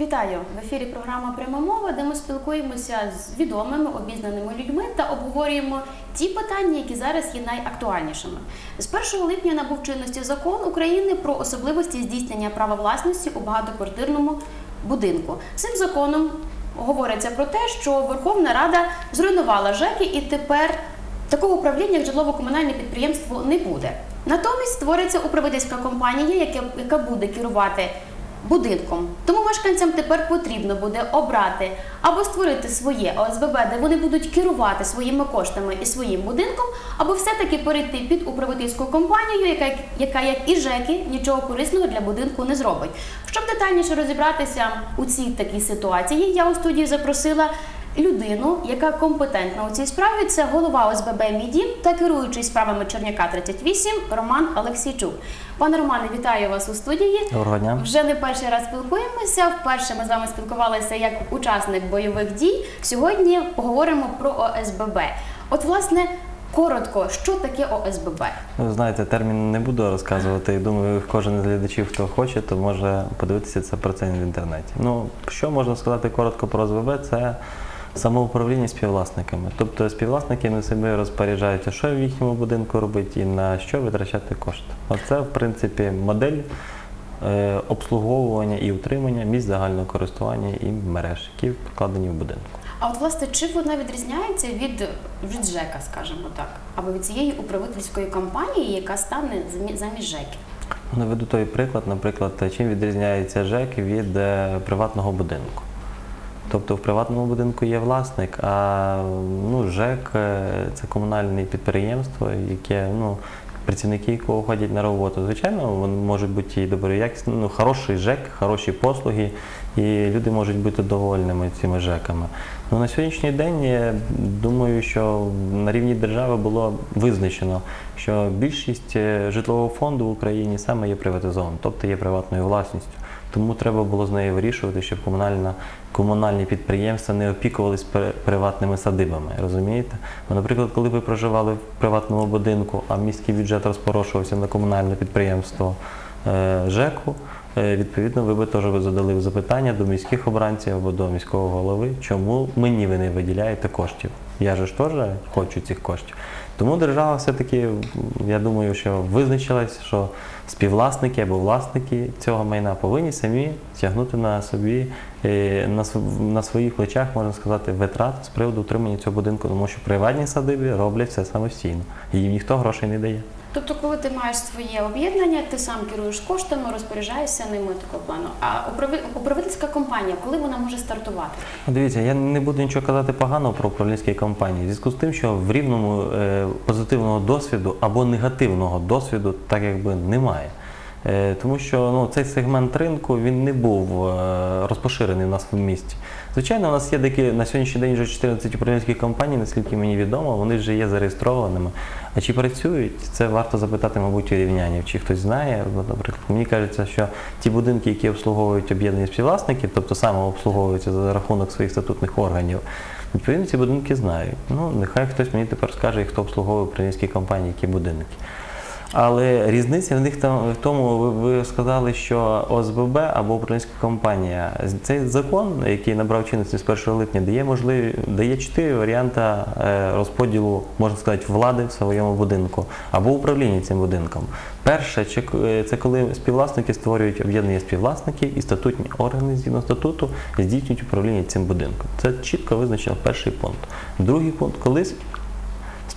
Вітаю в ефірі. Програма Пряма мова, де ми спілкуємося з відомими обізнаними людьми та обговорюємо ті питання, які зараз є найактуальнішими. З 1 липня набув чинності закон України про особливості здійснення права власності у багатоквартирному будинку. Цим законом говориться про те, що Верховна Рада зруйнувала ЖЕКи і тепер такого управління як житлово-комунальне підприємство не буде. Натомість створиться управительська компанія, яка, буде керувати будинком. Тому мешканцям тепер потрібно буде обрати або створити своє ОСББ, де вони будуть керувати своїми коштами і своїм будинком, або все-таки перейти під управительську компанію, яка, яка як і ЖЕКи, нічого корисного для будинку не зробить. Щоб детальніше розібратися у цій такій ситуації, я у студії запросила людину, яка компетентна у цій справі. Це голова ОСББ «Мій та керуючий справами Черняка 38 Роман Олексійчук. Пане Романе, вітаю вас у студії. Доброго дня. Вже не перший раз спілкуємося. Вперше ми з вами спілкувалися як учасник бойових дій. Сьогодні поговоримо про ОСББ. От, власне, коротко, що таке ОСББ? Ви знаєте, термін не буду розказувати. Думаю, кожен з глядачів, хто хоче, то може подивитися це про це в інтернеті. Ну, що можна сказати коротко про ОСББ, це самоуправління співвласниками. Тобто співвласники на себе розпоряджаються, що в їхньому будинку робити і на що витрачати кошти. Оце, в принципі, модель е, обслуговування і утримання місць загального користування і мереж, які покладені в будинку. А от власне, чи вона відрізняється від, від ЖЕКа, скажімо так, або від цієї управительської компанії, яка стане замі- замість ЖЕКи? Наведу той приклад, наприклад, чим відрізняється ЖЕК від е, приватного будинку. Тобто в приватному будинку є власник, а ну, ЖЕК е, це комунальне підприємство, яке ну, працівники якого ходять на роботу. Звичайно, вони можуть бути і доброякісні, ну, хороший ЖЕК, хороші послуги, і люди можуть бути довольними цими ЖЕКами. Ну, на сьогоднішній день я думаю, що на рівні держави було визначено, що більшість е, житлового фонду в Україні саме є приватизовано, тобто є приватною власністю. Тому треба було з нею вирішувати, щоб комунальна, комунальні підприємства не опікувались при- приватними садибами. Розумієте? Бо, наприклад, коли ви проживали в приватному будинку, а міський бюджет розпорошувався на комунальне підприємство е, ЖЕКу, е, відповідно, ви би теж задали запитання до міських обранців або до міського голови, чому мені ви не виділяєте коштів. Я ж теж хочу цих коштів. Тому держава все-таки, я думаю, що визначилась, що співвласники або власники цього майна повинні самі тягнути на собі е, на, своїх плечах, можна сказати, витрат з приводу утримання цього будинку, тому що приватні садиби роблять все самостійно. І їм ніхто грошей не дає. Тобто, коли ти маєш своє об'єднання, ти сам керуєш коштами, розпоряджаєшся ними такого плану. А управи- управительська компанія, коли вона може стартувати? Дивіться, я не буду нічого казати поганого про управлінські компанії. В зв'язку з тим, що в рівному е, позитивного досвіду або негативного досвіду так якби немає. Е, тому що ну, цей сегмент ринку він не був е, розпоширений у нас в місті. Звичайно, у нас є деякі на сьогоднішній день вже 14 управлінських компаній, наскільки мені відомо, вони вже є зареєстрованими. А чи працюють, це варто запитати, мабуть, у рівнянів, чи хтось знає. Наприклад, мені кажеться, що ті будинки, які обслуговують об'єднані співвласників, тобто саме обслуговуються за рахунок своїх статутних органів, відповідно ці будинки знають. Ну, нехай хтось мені тепер скаже, хто обслуговує управлінські компанії, які будинки. Але різниця в них там в тому, ви, ви сказали, що ОСББ або управлінська компанія. Цей закон, який набрав чинності з 1 липня, дає можливі дає чотири варіанти е, розподілу, можна сказати, влади в своєму будинку або управління цим будинком. Перше, е, це коли співвласники створюють об'єднання співвласників і статутні органи згідно статуту здійснюють управління цим будинком. Це чітко визначено перший пункт. Другий пункт, коли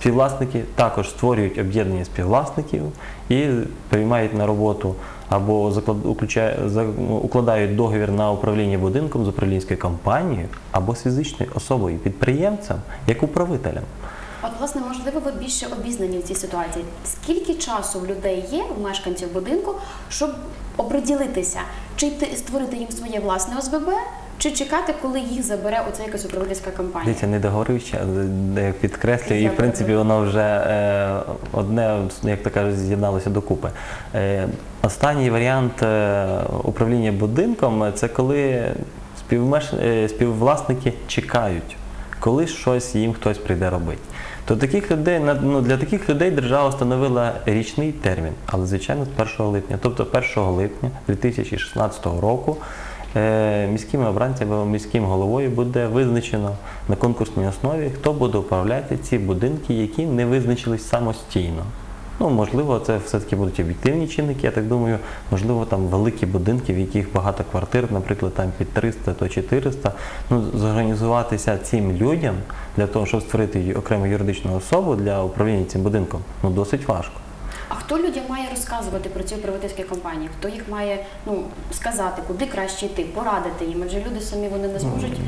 Співвласники також створюють об'єднання співвласників і приймають на роботу або за- укладають договір на управління будинком з управлінською компанією або з фізичною особою підприємцем як управителем. От, власне, можливо, ви більше обізнані в цій ситуації. Скільки часу в людей є, в мешканців будинку, щоб оприділитися, чи створити їм своє власне ОСББ, чи чекати, коли їх забере оця якась управительська компанія? Дивіться, не договорив ще, але як підкреслюю, і в принципі воно вже е, одне, як то кажуть, з'єдналося докупи. Е, останній варіант е, управління будинком це коли співмеш... е, співвласники чекають, коли щось їм хтось прийде робити. То таких людей ну, для таких людей держава встановила річний термін, але звичайно з 1 липня, тобто 1 липня 2016 року. Е, міськими обранцями міським головою буде визначено на конкурсній основі, хто буде управляти ці будинки, які не визначились самостійно. Ну, можливо, це все-таки будуть об'єктивні чинники, я так думаю, можливо, там великі будинки, в яких багато квартир, наприклад, там під 300, то 400. Ну, зорганізуватися цим людям для того, щоб створити окрему юридичну особу для управління цим будинком, ну досить важко. А хто людям має розказувати про ці приватизські компанії? Хто їх має ну сказати, куди краще йти, порадити їм? Адже люди самі вони не зможуть.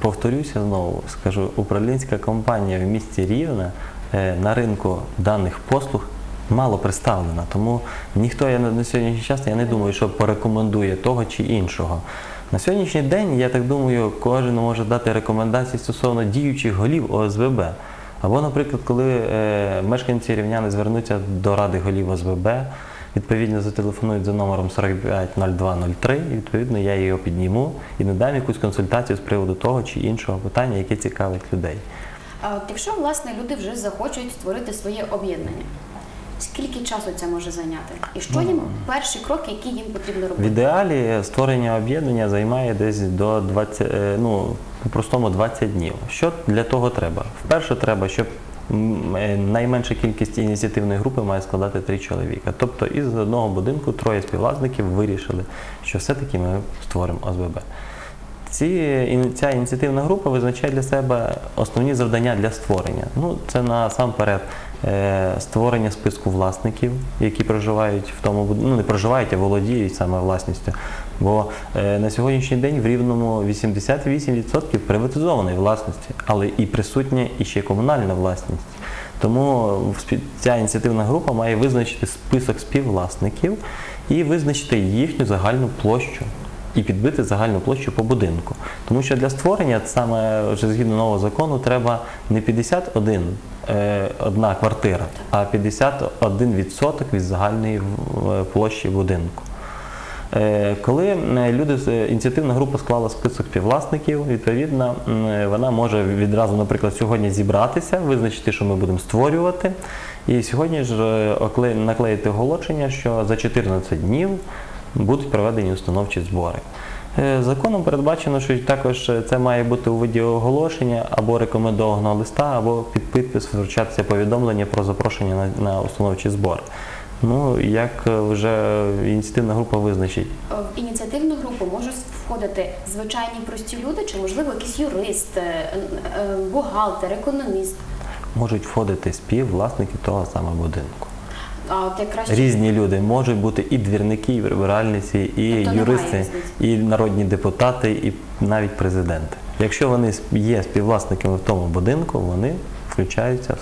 Повторюся знову, скажу, управлінська компанія в місті Рівне е, на ринку даних послуг мало представлена. Тому ніхто я на сьогоднішній час я не думаю, що порекомендує того чи іншого. На сьогоднішній день, я так думаю, кожен може дати рекомендації стосовно діючих голів ОСББ. Або, наприклад, коли е, мешканці рівняни звернуться до Ради голів ОСББ, відповідно зателефонують за номером 450203, і відповідно я його підніму і надам якусь консультацію з приводу того чи іншого питання, яке цікавить людей. А якщо власне люди вже захочуть створити своє об'єднання, скільки часу це може зайняти? І що їм перші кроки, які їм потрібно робити? В ідеалі створення об'єднання займає десь до 20, е, ну, по-простому 20 днів. Що для того треба? Вперше треба, щоб е, найменша кількість ініціативної групи має складати три чоловіка. Тобто із одного будинку троє співвласників вирішили, що все-таки ми створимо ОСББ. Ці, ця ініціативна група визначає для себе основні завдання для створення. Ну, це насамперед е, створення списку власників, які проживають в тому буд- ну не проживають, а володіють саме власністю. Бо е, на сьогоднішній день в рівному 88% приватизованої власності, але і присутня і ще комунальна власність. Тому ця ініціативна група має визначити список співвласників і визначити їхню загальну площу і підбити загальну площу по будинку. Тому що для створення саме вже згідно нового закону треба не 51 е, одна квартира, а 51% від загальної е, площі будинку. Е, Коли люди ініціативна група склала список співвласників, відповідно, вона може відразу, наприклад, сьогодні зібратися, визначити, що ми будемо створювати, і сьогодні ж наклеїти оголошення, що за 14 днів будуть проведені установчі збори. Е, Законом передбачено, що також це має бути у виді оголошення або рекомендованого листа, або під підпис вручатися повідомлення про запрошення на, на установчі збори. Ну, як е, вже ініціативна група визначить. Е, В ініціативну групу можуть входити звичайні прості люди, чи можливо якийсь юрист, бухгалтер, економіст. Можуть входити співвласники того самого будинку. А от якраз Різні люди можуть бути і двірники, і прибиральниці, і Тобто юристи, і народні депутати, і навіть президенти. Якщо вони є співвласниками в тому будинку, вони включаються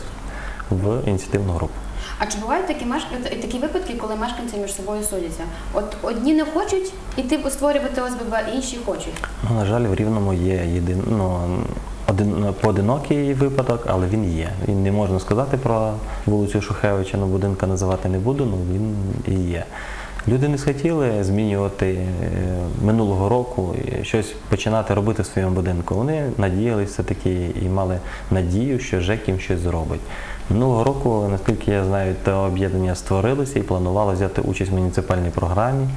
в ініціативну групу. А чи бувають такі мешканці такі випадки, коли мешканці між собою судяться? От одні не хочуть іти створювати ОСББ, інші хочуть. Ну, на жаль, в Рівному є єдин, ну, один, поодинокий випадок, але він є. Він не можна сказати про вулицю Шухевича, ну будинка називати не буду, ну він і є. Люди не схотіли змінювати е, минулого року щось починати робити в своєму будинку. Вони надіялися все-таки і мали надію, що ЖЕК їм щось зробить. Минулого року, наскільки я знаю, те об'єднання створилося і планувало взяти участь в муніципальній програмі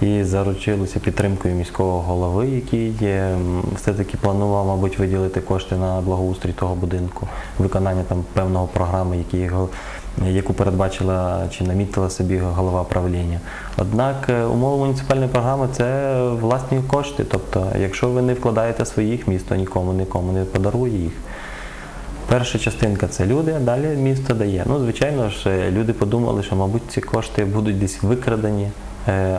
і заручилися підтримкою міського голови, який все-таки планував, мабуть, виділити кошти на благоустрій того будинку, виконання там певного програми, які його, яку передбачила чи намітила собі голова правління. Однак е, умови муніципальної програми це власні кошти. Тобто, якщо ви не вкладаєте своїх, місто нікому нікому не подарує їх. Перша частинка це люди, а далі місто дає. Ну, звичайно ж, е, люди подумали, що, мабуть, ці кошти будуть десь викрадені,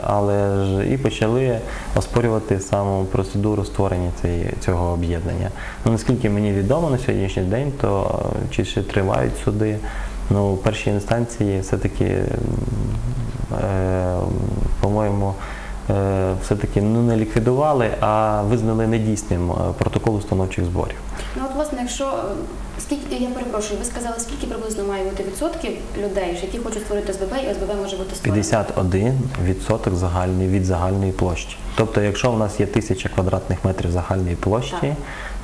але ж і почали оспорювати саму процедуру створення цього об'єднання. Ну, наскільки мені відомо на сьогоднішній день, то е, чи ще тривають суди, ну, перші інстанції все-таки, е, по-моєму, е, все-таки ну, не ліквідували, а визнали недійсним е, протокол установчих зборів. Ну от власне, якщо е, скільки я перепрошую, ви сказали, скільки приблизно має бути відсотків людей, які хочуть створити ОСББ, і ОСББ може бути створено? 51% загальної від загальної площі. Тобто, якщо у нас є 1000 квадратних метрів загальної площі, Так.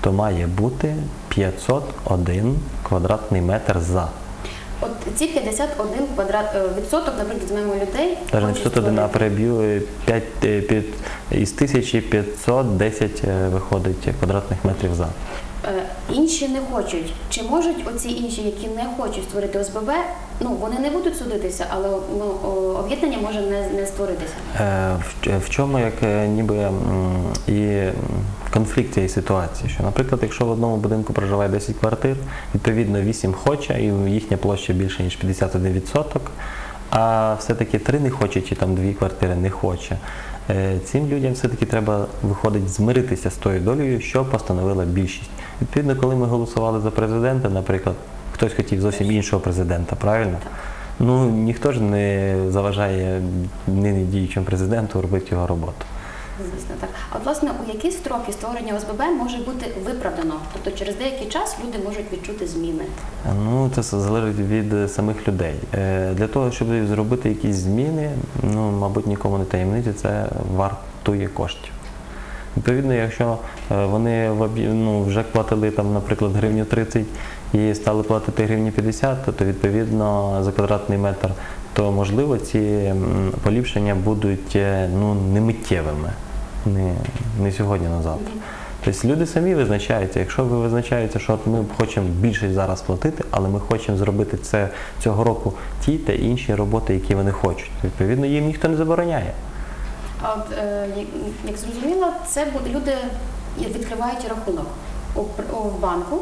то має бути 501 квадратний метр за. От ці 51 квадрат е, відсоток, наприклад, візьмемо людей. Навіть не хочуть 501, а переб'ю 5, 5, е, із 1510 е, виходить квадратних метрів за. Е, Інші не хочуть. Чи можуть оці інші, які не хочуть створити ОСББ, ну вони не будуть судитися, але ну, об'єднання може не, не створитися. Е, В, в чому як е, ніби і конфлікт цієї ситуації? Що, наприклад, якщо в одному будинку проживає 10 квартир, відповідно 8 хоче, і їхня площа більше ніж 51%, а все-таки 3 не хоче, чи там 2 квартири не хоче. Цим людям все-таки треба виходить змиритися з тою долею, що постановила більшість. Відповідно, коли ми голосували за президента, наприклад, хтось хотів зовсім іншого президента, правильно? Ну ніхто ж не заважає нині діючому президенту робити його роботу. Звісно, так. А власне, у які строки створення ОСББ може бути виправдано? Тобто через деякий час люди можуть відчути зміни. Ну це залежить від самих людей. Е, Для того, щоб зробити якісь зміни, ну мабуть, нікому не таємниці, це вартує коштів. Відповідно, якщо е, вони ну, вже платили там, наприклад, гривню 30 і стали платити гривні 50, то відповідно за квадратний метр, то можливо ці поліпшення будуть е, ну, не миттєвими, не, не сьогодні на завтра. Тобто люди самі визначаються. Якщо ви визначаєте, що ми хочемо більше зараз платити, але ми хочемо зробити це цього року ті та інші роботи, які вони хочуть. Відповідно, їм ніхто не забороняє. А от, е, як- зрозуміло, це буде люди відкривають рахунок в банку,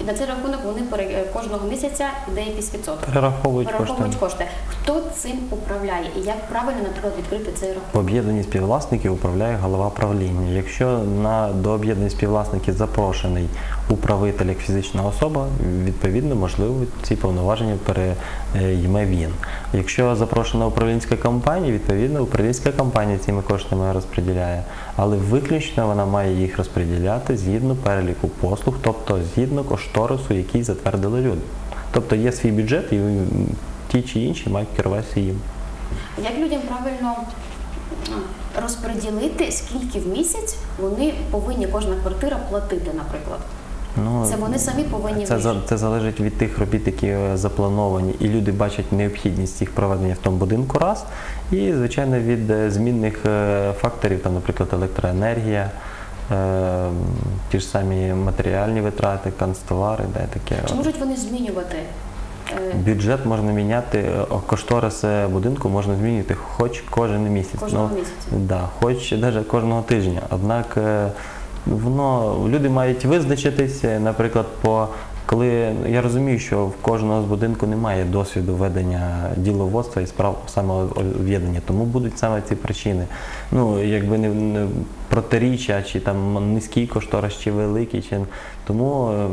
і на цей рахунок вони е, кожного місяця йде якийсь відсоток. Перераховують кошти. Перераховують кошти. Хто цим управляє і як правильно, наприклад, відкрити цей В рахунок? об'єднанні співвласників управляє голова правління. Якщо на до об'єднаних співвласників запрошений управитель як фізична особа, відповідно, можливо, ці повноваження перейме він. Якщо запрошена управлінська компанія, відповідно, управлінська компанія цими коштами розподіляє, але виключно вона має їх розподіляти згідно переліку послуг, тобто згідно кошторису, який затвердили люди. Тобто є свій бюджет, і ті чи інші мають керуватися їм. Як людям правильно розподілити, скільки в місяць вони повинні кожна квартира платити, наприклад? Ну, Це вони самі повинні Це, це залежить від тих робіт, які е, заплановані, і люди бачать необхідність їх проведення в тому будинку раз. І, звичайно, від е, змінних е, факторів, там, наприклад, електроенергія, ті ж самі матеріальні витрати, канцтовари, де таке. Чи можуть вони змінювати? Бюджет можна міняти, кошторис будинку можна змінювати хоч кожен місяць. Кожного Ну, місяця. Да, хоч навіть кожного тижня. Однак воно люди мають визначитись, е, наприклад, по коли я розумію, що в кожного з будинку немає досвіду ведення діловодства і справ самооб'єднання, тому будуть саме ці причини. Ну, якби не протиріччя, чи там низький кошторис, чи великий, чи тому е,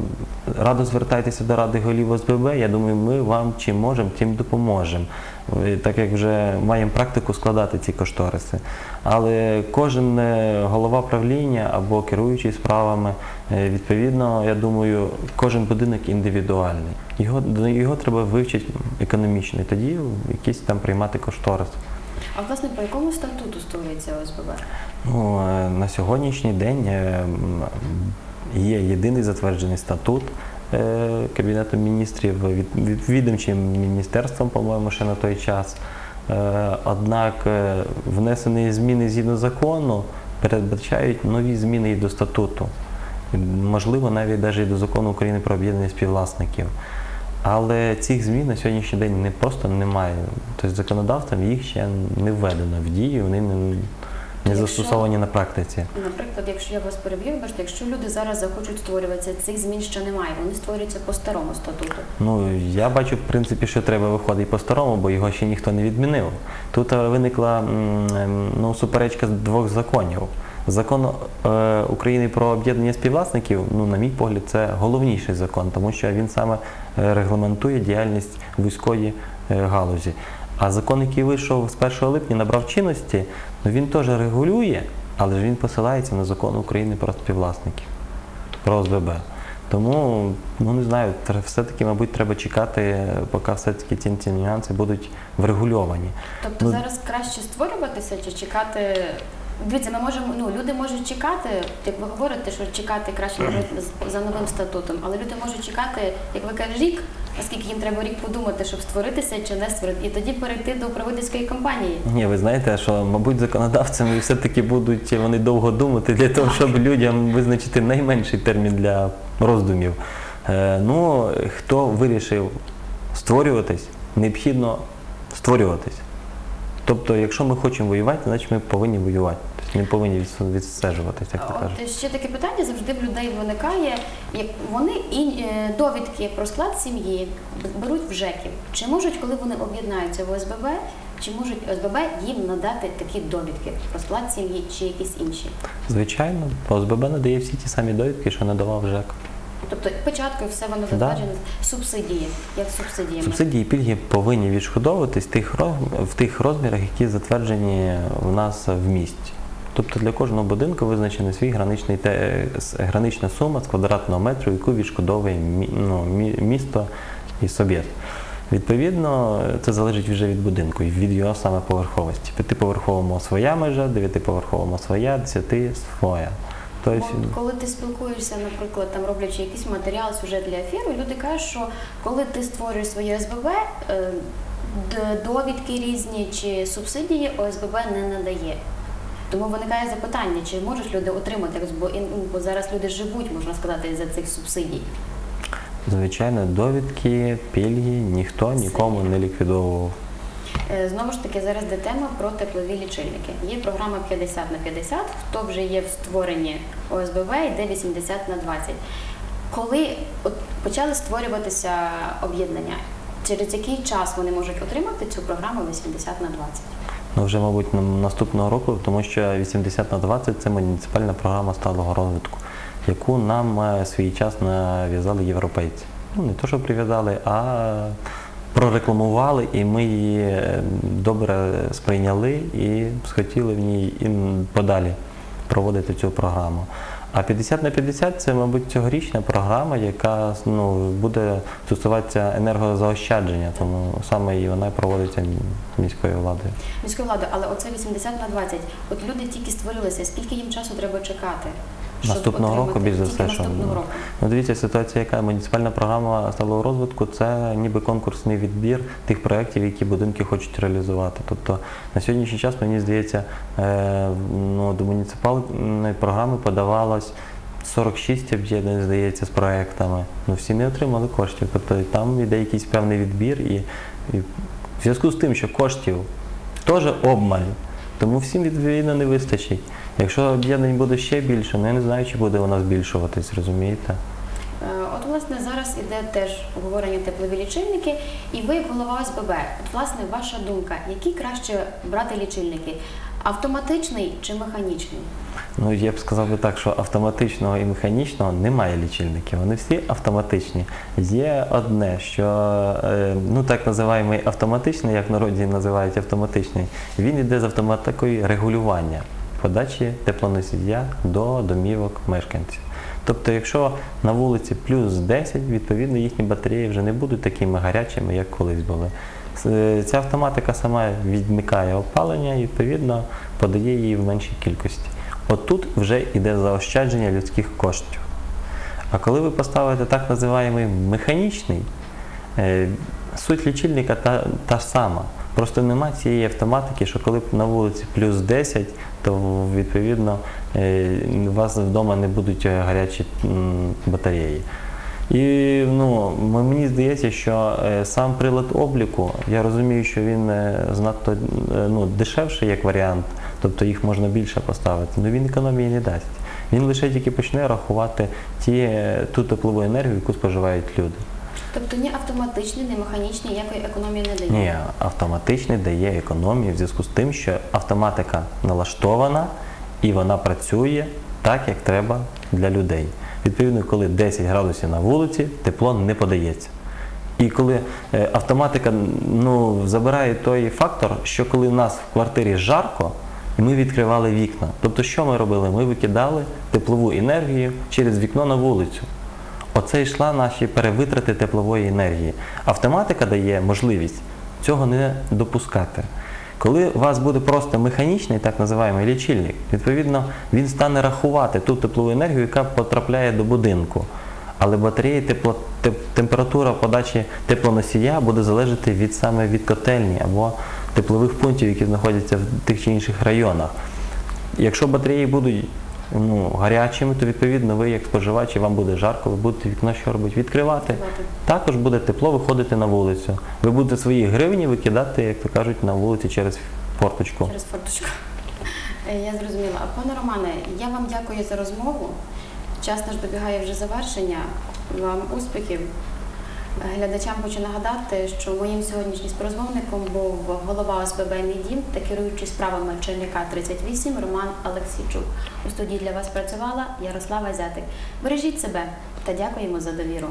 радо звертайтеся до ради голів ОСББ. Я думаю, ми вам чим можемо, тим допоможемо. Е, Так як вже маємо практику складати ці кошториси. Але кожен е, голова правління або керуючий справами, відповідно, я думаю, кожен будинок індивідуальний. Його, його треба вивчити економічно, і тоді якийсь там приймати кошторис. А власне по якому статуту створюється ОСББ? Ну, е, на сьогоднішній день е, є єдиний затверджений статут е, Кабінету міністрів від, від відомчим міністерством, по-моєму, ще на той час. Однак внесені зміни згідно закону передбачають нові зміни і до статуту. Можливо, навіть навіть до закону України про об'єднання співвласників. Але цих змін на сьогоднішній день не просто немає. Тобто законодавством їх ще не введено в дію, вони не, не застосовані на практиці. Наприклад, якщо я вас переб'ю, бачите, якщо люди зараз захочуть створюватися, цих змін ще немає, вони створюються по старому статуту. Ну я бачу, в принципі, що треба виходити по-старому, бо його ще ніхто не відмінив. Тут е, виникла ем, ну, суперечка двох законів. Закон е, України про об'єднання співвласників, ну, на мій погляд, це головніший закон, тому що він саме е, регламентує діяльність вузької е, галузі. А закон, який вийшов з 1 липня, набрав чинності, ну, він теж регулює, але ж він посилається на закон України про співвласників, про ОСББ. Тому, ну не знаю, все-таки, мабуть, треба чекати, поки все-таки ці, ці нюанси будуть врегульовані. Тобто Ну, зараз краще створюватися чи чекати Дивіться, ми можемо, ну люди можуть чекати, як ви говорите, що чекати краще за новим статутом, але люди можуть чекати, як ви кажете, рік, оскільки їм треба рік подумати, щоб створитися чи не створити, і тоді перейти до управительської кампанії. Ні, ви знаєте, що, мабуть, законодавцями все-таки будуть вони довго думати для того, щоб людям визначити найменший термін для роздумів. Е, ну, хто вирішив створюватись, необхідно створюватись. Тобто, якщо ми хочемо воювати, значить ми повинні воювати. Тобто ми повинні відс- відстежуватись, як кажуть. От ще таке питання завжди в людей виникає, як вони і е, довідки про склад сім'ї беруть в ЖЕКів. Чи можуть, коли вони об'єднаються в ОСББ, чи можуть ОСББ їм надати такі довідки про склад сім'ї чи якісь інші? Звичайно, ОСББ надає всі ті самі довідки, що надавав ЖЕК. Тобто початку все воно затверджено субсидії, як. Субсидії і пільги повинні відшкодовуватись тих, роз- в тих розмірах, які затверджені в нас в місті. Тобто для кожного будинку визначений свій граничний те, гранична сума з квадратного метру, яку відшкодовує мі- ну, місто і суб'єкт. Відповідно, це залежить вже від будинку і від його саме поверховості. П'ятиповерховому своя межа, дев'ятиповерховому своя, десяти своя. Тобто, Бо коли ти спілкуєшся, наприклад, там роблячи якийсь матеріал, сюжет для ефіру, люди кажуть, що коли ти створюєш своє ОСББ, е, довідки різні чи субсидії ОСББ не надає. Тому виникає запитання, чи можуть люди отримати, бо зараз люди живуть, можна сказати, за цих субсидій. звичайно, довідки, пільги ніхто нікому не ліквідовував. Е, Знову ж таки, зараз йде тема про теплові лічильники. Є програма 50 на 50, хто вже є в створенні ОСББ, йде 80 на 20. Коли почали створюватися об'єднання, через який час вони можуть отримати цю програму 80 на 20? Ну, вже, мабуть, наступного року, тому що 80 на 20 це муніципальна програма сталого розвитку, яку нам е, свій час нав'язали європейці. Ну, не то, що прив'язали, а прорекламували, і ми її е, добре сприйняли і схотіли в ній і подалі проводити цю програму. А 50 на 50 це, мабуть, цьогорічна програма, яка ну, буде стосуватися енергозаощадження, тому саме і вона проводиться міською владою. Міської влади, але оце 80 на 20. От люди тільки створилися, скільки їм часу треба чекати? Наступного року, більш за все, що ну дивіться, ситуація, яка муніципальна програма сталого розвитку це ніби конкурсний відбір тих проєктів, які будинки хочуть реалізувати. Тобто на сьогоднішній час мені здається, е, ну, до муніципальної програми подавалось 46 об'єднань, здається, з проектами. Ну всі не отримали коштів. Тобто там йде якийсь певний відбір, і, і в зв'язку з тим, що коштів теж обмаль, тому всім відповідно не вистачить. Якщо об'єднань буде ще більше, ну я не знаю, чи буде вона збільшуватись, розумієте? Е, От, власне, зараз іде теж обговорення теплові лічильники, і ви, як голова ОСББ, от, власне, ваша думка, які краще брати лічильники? Автоматичний чи механічний? Ну я б сказав би так, що автоматичного і механічного немає лічильників. Вони всі автоматичні. Є одне, що е, ну так називаємо автоматичний, як в народі називають автоматичний, він йде з автоматикою регулювання подачі теплоносія до домівок мешканців. Тобто, якщо на вулиці плюс 10, відповідно їхні батареї вже не будуть такими гарячими, як колись були. Ця автоматика сама відмикає опалення і відповідно подає її в меншій кількості. От тут вже йде заощадження людських коштів. А коли ви поставите так називаємий механічний, е, суть лічильника та, та сама. Просто нема цієї автоматики, що коли на вулиці плюс 10, то відповідно е, у вас вдома не будуть е, гарячі батареї. І ну, мені здається, що е, сам прилад обліку, я розумію, що він знадто е, ну, дешевший як варіант, тобто їх можна більше поставити, але він економії не дасть. Він лише тільки почне рахувати ті, ту теплову енергію, яку споживають люди. Тобто ні автоматичний, ні механічний ніякої економії не дає. Ні, автоматичний дає економію в зв'язку з тим, що автоматика налаштована і вона працює так, як треба для людей. Відповідно, коли 10 градусів на вулиці, тепло не подається. І коли е, автоматика ну, забирає той фактор, що коли в нас в квартирі жарко, ми відкривали вікна. Тобто, що ми робили? Ми викидали теплову енергію через вікно на вулицю. Оце йшла наші перевитрати теплової енергії. Автоматика дає можливість цього не допускати. Коли у вас буде просто механічний, так називаємо лічильник, відповідно, він стане рахувати ту теплову енергію, яка потрапляє до будинку. Але батареї тепло, теп- температура подачі теплоносія буде залежати від саме від котельні або теплових пунктів, які знаходяться в тих чи інших районах. Якщо батареї будуть ну, гарячими, то відповідно ви як споживачі, вам буде жарко, ви будете вікно що робити? Відкривати. Також буде тепло виходити на вулицю. Ви будете свої гривні викидати, як то кажуть, на вулиці через форточку. Через форточку. Е, Я зрозуміла. Пане Романе, я вам дякую за розмову. Час наш добігає вже завершення. Вам успіхів. Глядачам хочу нагадати, що моїм сьогоднішнім співрозмовником був голова ОСББ «Мій дім» та керуючий справами Черняка 38 Роман Олексійчук. У студії для вас працювала Ярослава Зятик. Бережіть себе та дякуємо за довіру.